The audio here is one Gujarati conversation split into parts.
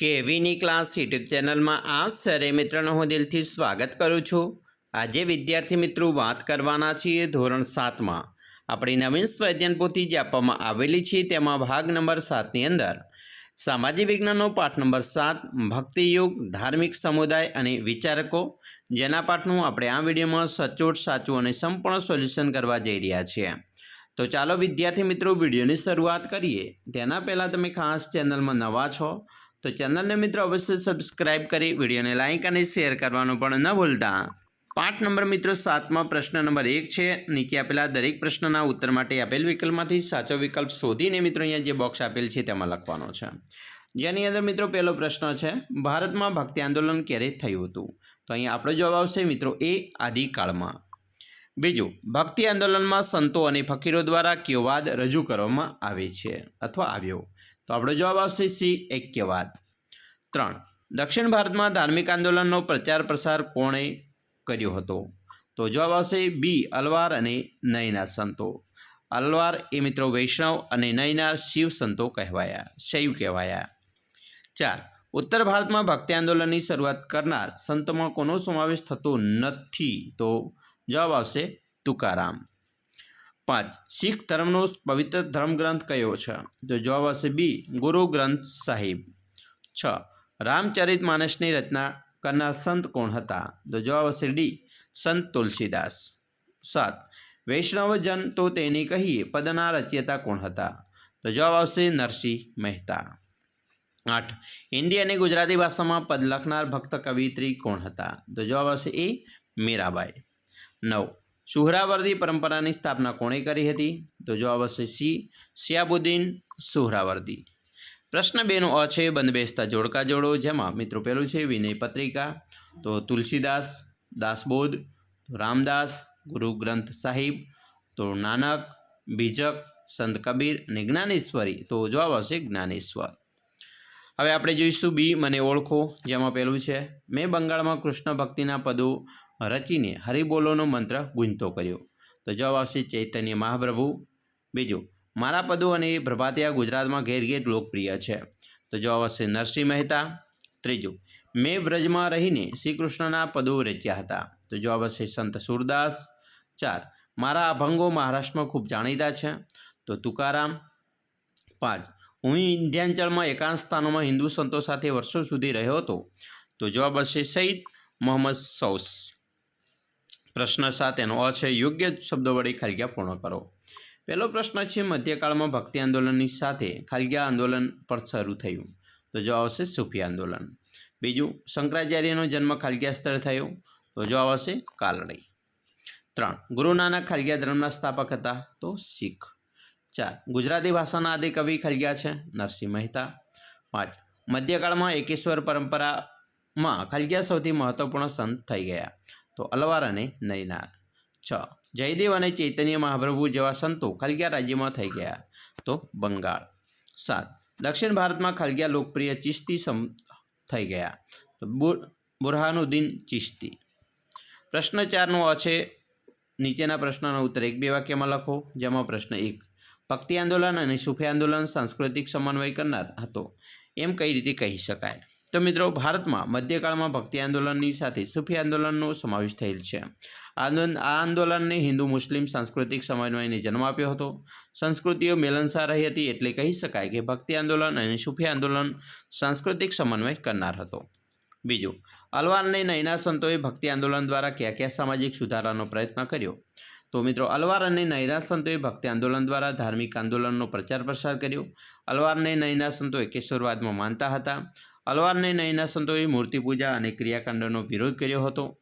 કેવીની ક્લાસ યુટ્યુબ ચેનલમાં આપ સરે મિત્રોનું હું દિલથી સ્વાગત કરું છું. આજે વિદ્યાર્થી મિત્રો વાત કરવાના છીએ ધોરણ સાતમાં. આપણી નવીન સ્વાધ્યાયન પોથી જે આપવામાં આવેલી છે તેમાં ભાગ નંબર સાતની અંદર સામાજિક વિજ્ઞાનનો પાઠ નંબર સાત, ભક્તિયુગ, ધાર્મિક સમુદાય અને વિચારકો, જેના પાઠનું આપણે આ વિડીયોમાં સચોટ, સાચું અને સંપૂર્ણ સોલ્યુશન કરવા જઈ રહ્યા છીએ. તો ચાલો વિદ્યાર્થી મિત્રો વિડીયોની શરૂઆત કરીએ. તેના પહેલાં તમે ખાસ ચેનલમાં નવા છો તો ચેનલને મિત્રો અવશ્ય સબસ્ક્રાઇબ કરી, વિડીયોને લાઇક અને શેર કરવાનું પણ ન ભૂલતા. પાઠ નંબર મિત્રો સાતમાં પ્રશ્ન નંબર એક છે. નીચે આપેલા દરેક પ્રશ્નના ઉત્તર માટે આપેલ વિકલ્પમાંથી સાચો વિકલ્પ શોધીને મિત્રો અહીંયા જે બોક્સ આપેલ છે તેમાં લખવાનો છે. જેની અંદર મિત્રો પહેલો પ્રશ્ન છે, ભારતમાં ભક્તિ આંદોલન ક્યારે થયું હતું? તો અહીંયા આપણો જવાબ આવશે મિત્રો એ આદિકાળમાં. બીજું, ભક્તિ આંદોલનમાં સંતો અને ફકીરો દ્વારા કયો વાદ રજૂ કરવામાં આવે છે? અથવા આવ્યો. તો આપણો જવાબ આવશે સી એક્યવાદ ત્રણ, દક્ષિણ ભારતમાં ધાર્મિક આંદોલનનો પ્રચાર પ્રસાર કોણે કર્યો હતો? તો જવાબ આવશે બી, અલવાર અને નયના સંતો. અલવાર એ મિત્રો વૈષ્ણવ અને નયના શિવ સંતો કહેવાયા, શૈવ કહેવાયા. ચાર, ઉત્તર ભારતમાં ભક્તિ આંદોલનની શરૂઆત કરનાર સંતોમાં કોનો સમાવેશ થતો નથી? તો જવાબ આવશે તુકારામ. પાંચ શીખ ધર્મનો પવિત્ર ધર્મગ્રંથ કયો છે? તો જવાબ આવશે બી, ગુરુ ગ્રંથ સાહિબ. છ, રામચરિત માનસની રચના કરનાર સંત કોણ હતા? તો જવાબ આવશે ડી, સંત તુલસીદાસ. સાત વૈષ્ણવજન તો તેને કહીએ પદના રચયતા કોણ હતા? તો જવાબ આવશે નરસિંહ મહેતા. આઠ હિન્દી અને ગુજરાતી ભાષામાં પદ લખનાર ભક્ત કવિત્રી કોણ હતા? તો જવાબ આવશે એ, મીરાબાઈ. નવ સુહરાવર્દી પરંપરાની સ્થાપના કોણે કરી હતી? તો જવાબ આવશે સી. શિયાબુદ્દીન સુહરાવર્દી. પ્રશ્ન બેનો અ છે બંધબેસતા જોડકા જોડો, જેમાં મિત્રો પહેલું છે વિનય પત્રિકા, તો તુલસીદાસ, દાસબોધ રામદાસ, ગુરુ ગ્રંથ સાહિબ, તો નાનક, બીજક, સંત કબીર અને જ્ઞાનેશ્વરી. તો જવાબ આવશે જ્ઞાનેશ્વર. હવે આપણે જોઈશું બી, મને ઓળખો, જેમાં પહેલું છે, મેં બંગાળમાં કૃષ્ણ ભક્તિના પદો રચીને હરિબોલોનો મંત્ર ગુંજતો કર્યો. તો જવાબ આવશે ચૈતન્ય મહાપ્રભુ. બીજું, મારા પદો અને પ્રભાતિયા ગુજરાતમાં ઘેર ઘેર લોકપ્રિય છે. તો જવાબ આવશે નરસિંહ મહેતા. ત્રીજું, મેં વ્રજમાં રહીને શ્રી કૃષ્ણના પદો રચ્યા હતા. તો જવાબ આવશે સંત સુરદાસ. ચાર, મારા અભંગો મહારાષ્ટ્રમાં ખૂબ જાણીતા છે. તો તુકારામ. પાંચ, હું ઇન્ડિયાંચલમાં એકાંત સ્થાનોમાં હિન્દુ સંતો સાથે વર્ષો સુધી રહ્યો હતો. તો જવાબ હશે સઈદ મોહમ્મદ સૌસ. પ્રશ્ન સાત એનો અ છે યોગ્ય શબ્દો વડે ખાલગ્યા પૂર્ણ કરો. પહેલો પ્રશ્ન છે, મધ્યકાળમાં ભક્તિ આંદોલનની સાથે ખાલગ્યા આંદોલન પણ શરૂ થયું. તો જવાબ આવશે સૂફી આંદોલન. બીજું, શંકરાચાર્યનો જન્મ ખાલગ્યા સ્થળ થયો. તો જવાબ આવશે કાલડી. ત્રણ, ગુરુ નાનક ખાલગ્યા ધર્મના સ્થાપક હતા. તો શીખ. ચાર, ગુજરાતી ભાષાના આદિ કવિ ખાલગ્યા છે, નરસિંહ મહેતા. પાંચ, મધ્યકાળમાં એકેશ્વર પરંપરામાં ખાલગ્યા સૌથી મહત્વપૂર્ણ સંત થઈ ગયા. તો અલવાર અને નૈનાર છ. જયદેવ અને ચૈતન્ય મહાપ્રભુ જેવા સંતો ખાલગ્યા રાજ્યમાં થઈ ગયા. તો બંગાળ. સાત. દક્ષિણ ભારતમાં ખાલગ્યા લોકપ્રિય ચિશ્તી સમ, થઈ ગયા. તો બુર- બુરહાનુદ્દીન ચિશ્તી. પ્રશ્ન ચારનો છે, નીચેના પ્રશ્નનો ઉત્તર એક બે વાક્યમાં લખો, જેમાં પ્રશ્ન એક. ભક્તિ આંદોલન અને સૂફી આંદોલન સાંસ્કૃતિક સમન્વય કરનાર હતો. એમ કઈ રીતે કહી શકાય? તો મિત્રો, ભારતમાં મધ્યકાળમાં ભક્તિ આંદોલનની સાથે સૂફી આંદોલનનો સમાવેશ થયેલ છે. આંદોલન, આ આંદોલનને હિન્દુ, મુસ્લિમ, સાંસ્કૃતિક સમન્વયને જન્મ આપ્યો હતો. સંસ્કૃતિઓ મેલનસાર રહી હતી એટલે કહી શકાય કે ભક્તિ આંદોલન અને સૂફી આંદોલન સાંસ્કૃતિક સમન્વય કરનાર હતો. બીજું અલવાર અને નયના સંતોએ ભક્તિ આંદોલન દ્વારા કયા કયા સામાજિક સુધારાનો પ્રયત્ન કર્યો? તો મિત્રો, અલવાર અને નયના સંતોએ ભક્તિ આંદોલન દ્વારા ધાર્મિક આંદોલનનો પ્રચાર પ્રસાર કર્યો. અલવાર અને સંતોએ સંતો એકેશ્વરવાદમાં માનતા હતા. અલવાર અને નયના સંતોએ મૂર્તિ પૂજા અને ક્રિયાકાંડનો વિરોધ કર્યો હતો.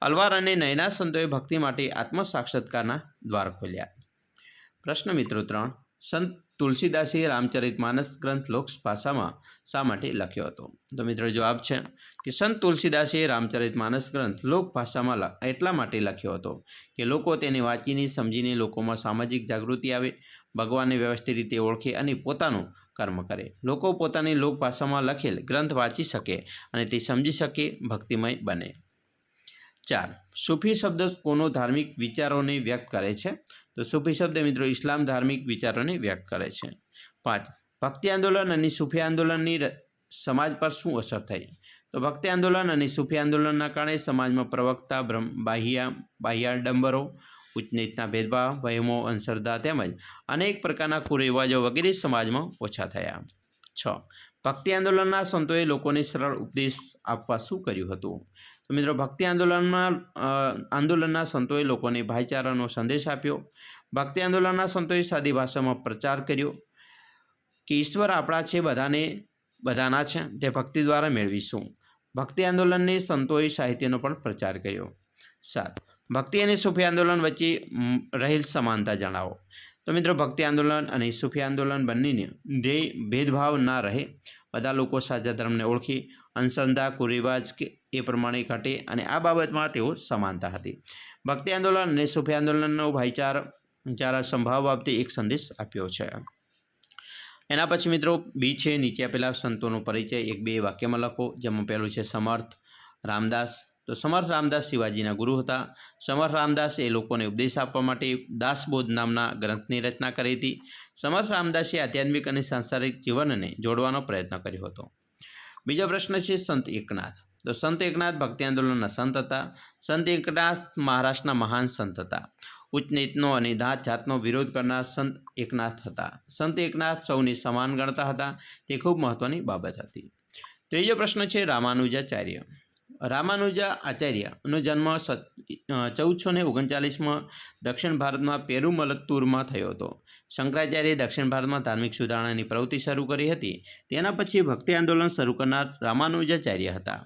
અલવાર અને નયના સંતોએ ભક્તિ માટે આત્મ સાક્ષાત્કારના દ્વાર ખોલ્યા. પ્રશ્ન મિત્રો ત્રણ. સંત તુલસીદાસે રામચરિત માનસ ગ્રંથ લોક ભાષામાં શા માટે લખ્યો હતો? તો મિત્રો જવાબ છે કે સંત તુલસીદાસે રામચરિત માનસ ગ્રંથ લોક ભાષામાં એટલા માટે લખ્યો હતો કે લોકો તેને વાંચીને સમજીને લોકોમાં સામાજિક જાગૃતિ આવે, ભગવાનને વ્યવસ્થિત રીતે ઓળખે અને પોતાનું કર્મ કરે. લોકો પોતાની લોકભાષામાં લખેલ ગ્રંથ વાંચી શકે અને તે સમજી શકે, ભક્તિમય બને. ચાર, સૂફી શબ્દ કોનો ધાર્મિક વિચારોને વ્યક્ત કરે છે? તો સૂફી શબ્દ મિત્રો ઇસ્લામ ધાર્મિક વિચારોને વ્યક્ત કરે છે. પાંચ, ભક્તિ આંદોલન અને સૂફી આંદોલનની સમાજ પર શું અસર થઈ? તો ભક્તિ આંદોલન અને સૂફી આંદોલનના કારણે સમાજમાં પ્રવક્તા, બ્રહ્મ, બાહ્યા બાહ્યાડંબરો ઉચ્ચ નીચના ભેદભાવ વહેમો અંધશ્રદ્ધા તેમજ અનેક પ્રકારના કુરિવાજો વગેરે સમાજમાં ઓછા થયા. છ. ભક્તિ આંદોલનના સંતોએ લોકોને સરળ ઉપદેશ આપવા શું કર્યું હતું? તો મિત્રો, ભક્તિ આંદોલનમાં આંદોલનના સંતોએ લોકોને ભાઈચારાનો સંદેશ આપ્યો. ભક્તિ આંદોલનના સંતોએ સાદી ભાષામાં પ્રચાર કર્યો કે ઈશ્વર આપણા છે, બધાને, બધાના છે, તે ભક્તિ દ્વારા મેળવીશું. ભક્તિ આંદોલનને સંતોએ સાહિત્યનો પણ પ્રચાર કર્યો. સાત. ભક્તિ અને સૂફી આંદોલન વચ્ચે રહેલ સમાનતા જણાવો. તો મિત્રો, ભક્તિ આંદોલન અને સૂફી આંદોલન બંનેને ધ્યેય ભેદભાવ ના રહે, બધા લોકો સાચા ધર્મને ઓળખી અંધશ્રદ્ધા કુરિવાજ કે એ પ્રમાણે ઘટે અને આ બાબતમાં તેઓ સમાનતા હતી. ભક્તિ આંદોલન અને સૂફી આંદોલનનો ભાઈચાર ચારા સંભાવ બાબતે એક સંદેશ આપ્યો છે. એના પછી મિત્રો, બી છે નીચે આપેલા સંતોનો પરિચય. એક બે વાક્યમાં લખો, જેમાં પહેલું છે, સમર્થ, રામદાસ તો સમર્થ રામદાસ શિવાજીના ગુરુ હતા. સમર્થ રામદાસ એ લોકોને ઉપદેશ આપવા માટે દાસબોધ નામના ગ્રંથની રચના કરી હતી. સમર્થ રામદાસે આધ્યાત્મિક અને સાંસારિક જીવનને જોડવાનો પ્રયત્ન કર્યો હતો. બીજો પ્રશ્ન છે સંત એકનાથ. તો સંત એકનાથ ભક્તિ આંદોલનના સંત હતા. સંત એકનાથ મહારાષ્ટ્રના મહાન સંત હતા. ઉચ્ચ નીચનો અને દાંત જાતનો વિરોધ કરનાર સંત એકનાથ હતા. સંત એકનાથ સૌને સમાન ગણતા હતા. તે ખૂબ મહત્ત્વની બાબત હતી. ત્રીજો પ્રશ્ન છે રામાનુજાચાર્ય. રામાનુજા આચાર્યનો જન્મ ચૌદસો ને ઓગણચાલીસમાં દક્ષિણ ભારતમાં પેરુમલત્તુરમાં થયો હતો. શંકરાચાર્યએ દક્ષિણ ભારતમાં ધાર્મિક સુધારણાની પ્રવૃત્તિ શરૂ કરી હતી. તેના પછી ભક્તિ આંદોલન શરૂ કરનાર રામાનુજાચાર્ય હતા.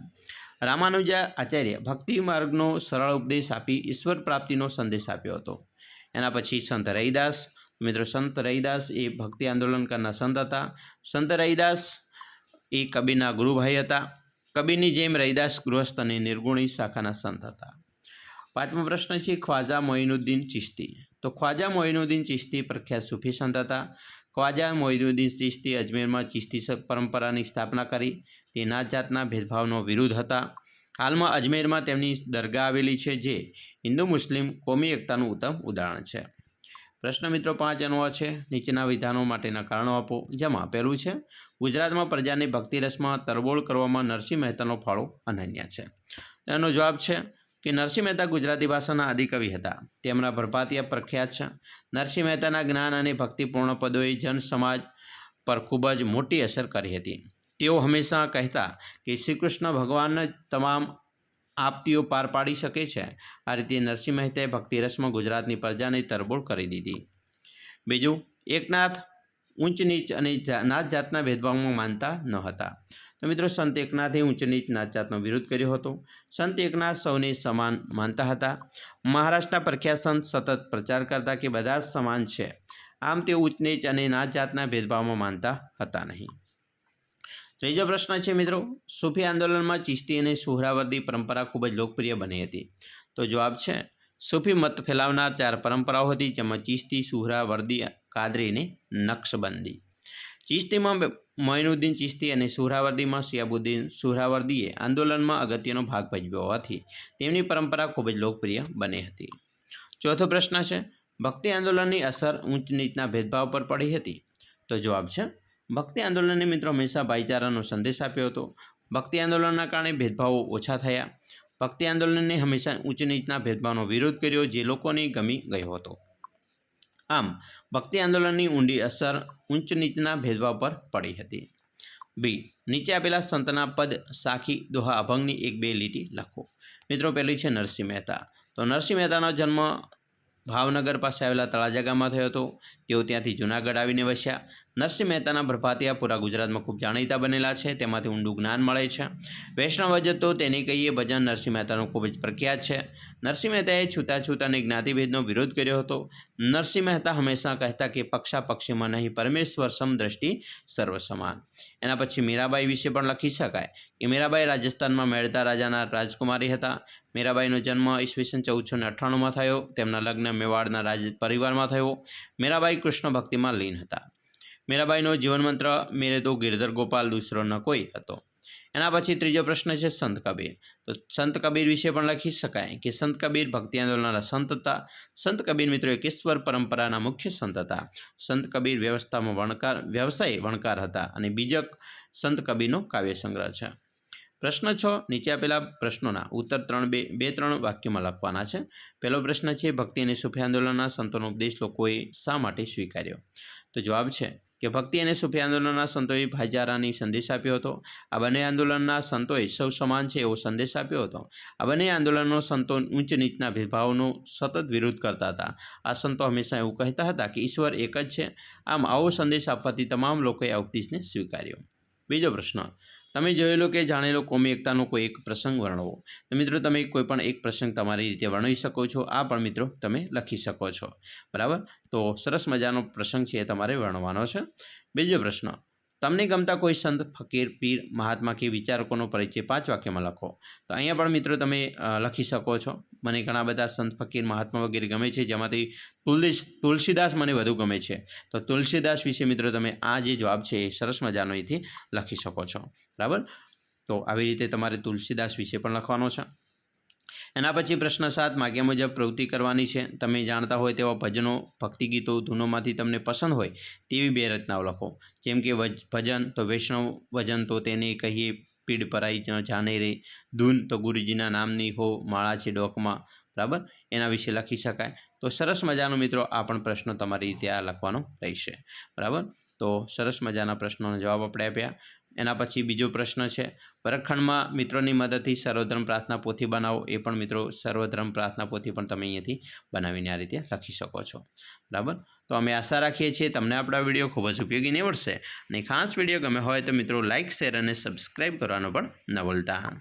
રામાનુજા આચાર્ય ભક્તિ માર્ગનો સરળ ઉપદેશ આપી ઈશ્વર પ્રાપ્તિનો સંદેશ આપ્યો હતો. એના પછી સંત રૈદાસ, મિત્રો સંત રૈદાસ એ ભક્તિ આંદોલન કરનાર સંત હતા. સંત રૈદાસ એ કબીરના ગુરુભાઈ હતા. કબીરની જેમ રૈદાસ ગૃહસ્થ અને નિર્ગુણી શાખાના સંત હતા. પાંચમો પ્રશ્ન છે, ખ્વાજા મોઇનુદ્દીન ચિશ્તી. તો ખ્વાજા મોઇનુદ્દીન ચિશ્તી પ્રખ્યાત સૂફી સંત હતા. ખ્વાજા મોઇનુદ્દીન ચિશ્તી અજમેરમાં ચિશ્તી પરંપરાની સ્થાપના કરી. તે નાત જાતના ભેદભાવનો વિરુદ્ધ હતા. હાલમાં અજમેરમાં તેમની દરગાહ આવેલી છે, જે હિન્દુ મુસ્લિમ કોમી એકતાનું ઉત્તમ ઉદાહરણ છે. પ્રશ્ન મિત્રો પાંચ એનો છે. નીચેના વિધાનો માટેના કારણો આપો. જેમાં પહેલું છે, ગુજરાતમાં પ્રજાની ભક્તિરસમાં તરબોળ કરવામાં નરસિંહ મહેતાનો ફાળો અનન્ય છે. એનો જવાબ છે કે નરસિંહ મહેતા ગુજરાતી ભાષાના આદિકવિ હતા. તેમના ભરપાતિયા પ્રખ્યાત છે. નરસિંહ મહેતાના જ્ઞાન અને ભક્તિપૂર્ણ પદોએ જન સમાજ પર ખૂબ જ મોટી અસર કરી હતી. તેઓ હંમેશા કહેતા કે શ્રી કૃષ્ણ ભગવાન તમામ આપતીઓ પાર પાડી શકે છે. આ રીતે નરસિંહ મહેતાએ ભક્તિરસમાં ગુજરાતની પ્રજાને તરબોળ કરી દીધી. બીજું, એકનાથ ઊંચ નીચ અને નાચ જાતના ભેદભાવમાં માનતા ન હતા. તો મિત્રો, સંત એકનાથે ઊંચ નીચ નાત જાતનો વિરોધ કર્યો હતો. સંત એકનાથ સૌને સમાન માનતા હતા. મહારાષ્ટ્રના પ્રખ્યાત સંત સતત પ્રચાર કરતા કે બધા જ સમાન છે. આમ તે ઉચ્ચ નીચ અને નાત જાતના ભેદભાવમાં માનતા હતા નહીં. ત્રીજો પ્રશ્ન છે મિત્રો, સૂફી આંદોલનમાં ચિશ્તી અને સુહરાવર્દી પરંપરા ખૂબ જ લોકપ્રિય બની હતી. તો જવાબ છે, સૂફી મત ફેલાવનાર ચાર પરંપરાઓ હતી, જેમાં ચિશ્તી, સુહરાવર્દી, કાદરી અને નક્શબંધી. ચિશ્તીમાં મોઇનુદ્દીન ચિશ્તી અને સુહરાવર્દીમાં સિયાબુદ્દીન સુહરાવર્દીએ આંદોલનમાં અગત્યનો ભાગ ભજવ્યો હોવાથી તેમની પરંપરા ખૂબ જ લોકપ્રિય બની હતી. ચોથો પ્રશ્ન છે, ભક્તિ આંદોલનની અસર ઊંચ નીચના ભેદભાવ પર પડી હતી. તો જવાબ છે ભક્તિ આંદોલનને મિત્રો હંમેશા ભાઈચારાનો સંદેશ આપ્યો હતો. ભક્તિ આંદોલનના કારણે ભેદભાવો ઓછા થયા. ભક્તિ આંદોલનને હંમેશા ઉચ્ચ નીચના ભેદભાવનો વિરોધ કર્યો જે લોકોને ગમી ગયો હતો. આમ, ભક્તિ આંદોલનની ઊંડી અસર ઊંચ નીચના ભેદભાવ પર પડી હતી. બી, નીચે આપેલા સંતના પદ, સાખી, દોહા, અભંગની એક બે લીટી લખો. મિત્રો પહેલી છે નરસિંહ મહેતા. તો નરસિંહ મહેતાનો જન્મ ભાવનગર પાસે આવેલા તળાજા ગામમાં થયો હતો. તેઓ ત્યાંથી જૂનાગઢ આવીને વસ્યા. નરસિંહ મહેતાના પ્રભાતિયા પૂરા ગુજરાતમાં ખૂબ જાણીતા બનેલા છે. તેમાંથી ઊંડું જ્ઞાન મળે છે. વૈષ્ણવ તો તેને કહીએ, ભજન નરસિંહ મહેતાનું ખૂબ જ પ્રખ્યાત છે. નરસિંહ મહેતાએ છૂતાછૂત અને જ્ઞાતિભેદનો વિરોધ કર્યો હતો. નરસિંહ મહેતા હંમેશા કહેતા કે પક્ષા પક્ષીમાં નહીં, પરમેશ્વર સમદ્રષ્ટિ સર્વ સમાન એના પછી મીરાબાઈ વિશે પણ લખી શકાય કે મીરાબાઈ રાજસ્થાનમાં મેળતા રાજાના રાજકુમારી હતા. મીરાબાઈનો જન્મ ઈસવીસન ચૌદસો ને અઠ્ઠાણુંમાં થયો. તેમના લગ્ન મેવાડના રાજ પરિવારમાં થયો. મીરાબાઈ કૃષ્ણ ભક્તિમાં લીન હતા. મીરાબાઈનો જીવનમંત્ર મેરે તો ગિરધર ગોપાલ દૂસરો ન કોઈ હતો. એના પછી ત્રીજો પ્રશ્ન છે, સંત કબીર. તો સંત કબીર વિશે પણ લખી શકાય કે સંત કબીર ભક્તિ આંદોલનના સંત હતા. સંત કબીર મિત્રો એકેશ્વર પરંપરાના મુખ્ય સંત હતા. સંત કબીર વ્યવસ્થામાં વણકાર, વ્યવસાય વણકાર હતા અને બીજક સંત કબીરનો કાવ્ય સંગ્રહ છે. પ્રશ્ન છ, નીચે આપેલા પ્રશ્નોના ઉત્તર ત્રણ બે બે ત્રણ વાક્યમાં લખવાના છે. પહેલો પ્રશ્ન છે, ભક્તિ અને સુફી આંદોલનના સંતોનો ઉપદેશ લોકોએ શા માટે સ્વીકાર્યો? તો જવાબ છે કે ભક્તિ અને સૂફી આંદોલનના સંતોએ ભાઈચારાની સંદેશ આપ્યો હતો. આ બંને આંદોલનના સંતોએ સૌ સમાન છે એવો સંદેશ આપ્યો હતો. આ બંને આંદોલનનો સંતો ઉચ્ચ નીચના ભેદભાવનો સતત વિરોધ કરતા હતા. આ સંતો હંમેશા એવું કહેતા હતા કે ઈશ્વર એક જ છે. આમ આવો સંદેશ આપવાથી તમામ લોકોએ આ ઉપદેશને સ્વીકાર્યો. બીજો પ્રશ્ન. તમે જોયેલો કે જાણેલો કોમી એકતાનો કોઈ એક પ્રસંગ વર્ણવો. તો મિત્રો, તમે કોઈ પણ એક પ્રસંગ તમારી રીતે વર્ણવી શકો છો. આ પણ મિત્રો, તમે લખી શકો છો. બરાબર? તો સરસ મજાનો પ્રસંગ છે એ તમારે વર્ણવાનો છે. બીજો પ્રશ્ન. તમને ગમતા કોઈ સંત, ફકીર, પીર, મહાત્મા કે વિચારકોનો પરિચય પાંચ વાક્યમાં લખો. તો અહીંયા પણ મિત્રો તમે લખી શકો છો. મને ઘણા બધા સંત, ફકીર, મહાત્મા વગેરે ગમે છે, જેમાંથી તુલસી, તુલસીદાસ મને વધુ ગમે છે. તો તુલસીદાસ વિશે મિત્રો તમે આ જે જવાબ છે એ સરસ મજાનો અહીંથી લખી શકો છો. બરાબર? તો આવી રીતે તમારે તુલસીદાસ વિશે પણ લખવાનો છે. એના પછી પ્રશ્ન સાત, માગ્યા મુજબ પ્રવૃત્તિ કરવાની છે. તમે જાણતા હોય તેવા ભજનો ભક્તિ ગીતો ધૂનોમાંથી તમને પસંદ હોય તેવી બે રચનાઓ લખો. જેમ કે ભજન તો વૈષ્ણવ ભજન તો તેને કહીએ પીડ પરાઈ જાને રે. ધૂન તો ગુરુજીના નામની હો, માળા છે ડોકમાં. બરાબર? એના વિશે લખી શકાય. તો સરસ મજાનો મિત્રો આ પણ પ્રશ્નો તમારી રીતે આ લખવાનો રહેશે. બરાબર? તો સરસ મજાના પ્રશ્નોનો જવાબ આપણે આપ્યા. એના પછી બીજો પ્રશ્ન છે વર્ગખંડમાં મિત્રોની મદદથી સર્વધર્મ પ્રાર્થના પોથી બનાવો, એ પણ મિત્રો સર્વધર્મ પ્રાર્થના પોથી પણ તમે અહીંયાથી બનાવીને આ રીતે લખી શકો છો. બરાબર? તો અમે આશા રાખીએ છીએ તમને આપણા વીડિયો ખૂબ જ ઉપયોગી નીવડશે અને ખાસ વીડિયો ગમે હોય તો મિત્રો લાઇક શેર અને સબસ્ક્રાઈબ કરવાનો પણ ન ભૂલતા.